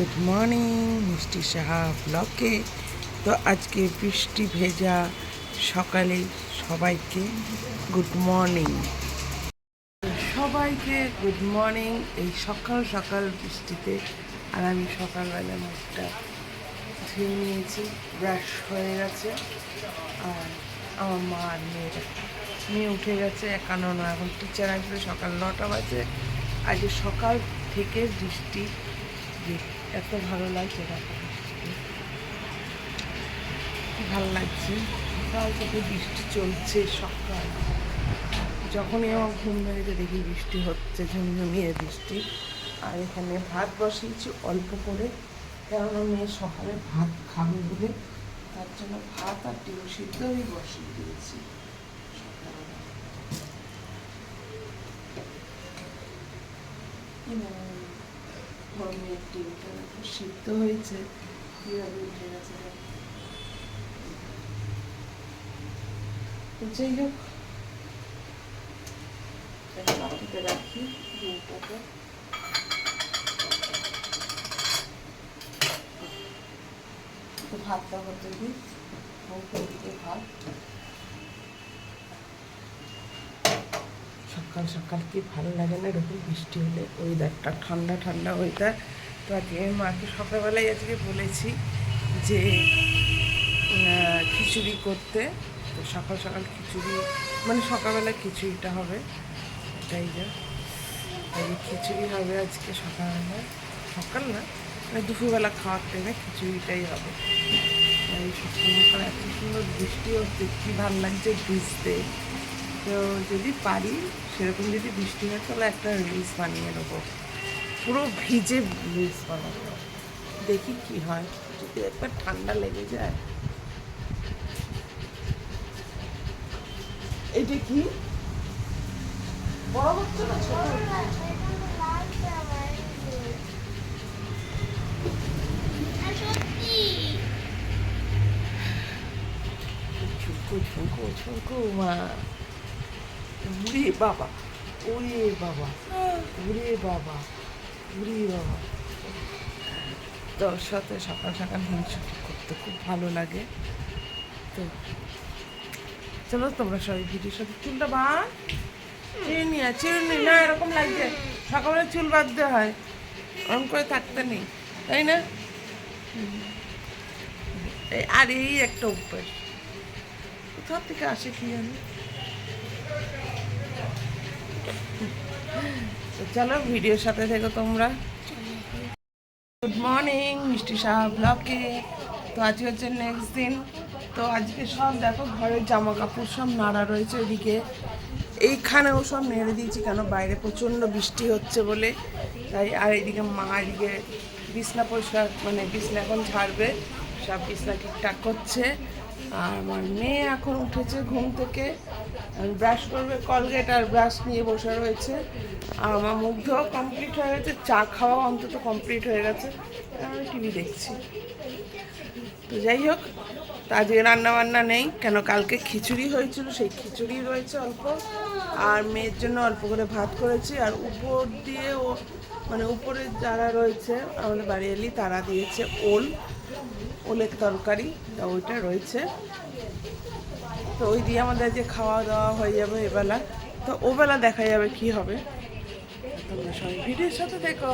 Good morning, মিষ্টি সাহা ব্লকে। তো আজকে বৃষ্টি ভেজা সকালে সবাইকে গুড মর্নিং। সবাইকে গুড মর্নিং, এই সকাল সকাল বৃষ্টিতে। আর আমি সকালবেলা মুখটা ধুয়ে নিয়েছি, ব্রাশ হয়ে গেছে। আর আমার মা আর মেয়েরা, মেয়ে উঠে গেছে একান্ন এখন টিচার আসবে, সকাল নটা বাজে। আজকে সকাল থেকে বৃষ্টি যে এত ভালো লাগছে ভালো লাগছে? সকাল থেকে বৃষ্টি চলছে সকাল। যখনই আমার ঘুম ভেঙেছে দেখি বৃষ্টি হচ্ছে, ঝুমঝুমিয়ে বৃষ্টি। আর এখানে ভাত বসিয়েছি অল্প করে, কেননা মেয়ে সকালে ভাত খাবে বলে। তার জন্য ভাত আর ডিম সিদ্ধই বসিয়ে দিয়েছি। সকালবেলা। মেয়ের ডিমটা সিদ্ধ হয়েছে, কীভাবে উঠে গেছে যাই হোক বাটিতে রাখি ডিমটাকে ভাতটা হতে দিই ভাত। সকাল সকাল কি ভালো লাগে না এরকম বৃষ্টি হলে? ওয়েদারটা ঠান্ডা ঠান্ডা ওয়েদার তো আজকে আমি মাকে সকালবেলায় আজকে বলেছি যে খিচুড়ি করতে। তো সকাল সকাল খিচুড়ি মানে সকালবেলা খিচুড়িটা হবে। এটাই যা খিচুড়ি হবে আজকে সকালবেলা। সকাল না মানে দুপুরবেলা খাওয়ার টাইমে খিচুড়িটাই হবে। এত সুন্দর বৃষ্টি হচ্ছে, কী ভালো লাগছে ভিজতে। তো যদি পারি, সেরকম যদি বৃষ্টি হয়, তাহলে একটা রিলস বানিয়ে নেব। পুরো ভিজে রিলস বানাবো। দেখি কি হয়। যদি একবার ঠান্ডা লেগে যায়। এটা কি? বড় হচ্ছে না ছোট? ঝুঁকো ঝুঁকো ঝুঁকো মা। উরে বাবা ওরে বাবা ওরে বাবা ওরে বাবা। তোর সাথে সকাল সকাল হিংসুটি করতে খুব ভালো লাগে। তো চলো তোমরা সবাই ভিডিওর সাথে চুলটা বা চিরুনি আর চিরুনি না, এরকম লাগছে। সকালে চুল বাঁধতে হয়। ওরকম করে থাকতে নেই, তাই না। এই, আর এই একটা অভ্যাস। কোথা থেকে আসে কি জানি? তো চলো, ভিডিওর সাথে থেকো তোমরা। গুড মর্নিং মিষ্টি সাহা ব্লকে তো আজকে হচ্ছে নেক্সট দিন। তো আজকে সব দেখো, ঘরের জামা কাপড় সব নাড়া রয়েছে ওইদিকে এইখানেও সব নেড়ে দিয়েছি কেন? বাইরে প্রচণ্ড বৃষ্টি হচ্ছে বলে। তাই আর এইদিকে মা এদিকে বিছনা পরিষ্কার মানে বিছনা এখন ঝাড়বে। সব বিছনা ঠিকঠাক করছে। আর আমার মেয়ে এখন উঠেছে ঘুম থেকে। ব্রাশ করবে কলগেট আর ব্রাশ নিয়ে বসে রয়েছে। আর আমার মুখ ধোয়া কমপ্লিট হয়ে গেছে, চা খাওয়া অন্তত কমপ্লিট হয়ে গেছে। আমি টিভি দেখছি। তো যাই হোক, তো আজকে রান্না বান্না নেই, কেন কালকে খিচুড়ি হয়েছিল, সেই খিচুড়ি রয়েছে অল্প। আর মেয়ের জন্য অল্প করে ভাত করেছি, আর উপর দিয়ে ও মানে উপরে যারা রয়েছে, আমাদের বাড়ি এলি, তারা দিয়েছে ওল। ওলের তরকারি ওইটা রয়েছে। তো ওই দিয়ে আমাদের যে খাওয়া দাওয়া হয়ে যাবে এবেলা। তো ওবেলা দেখা যাবে কি হবে। তোমরা সবাই ভিডিওর সাথে দেখো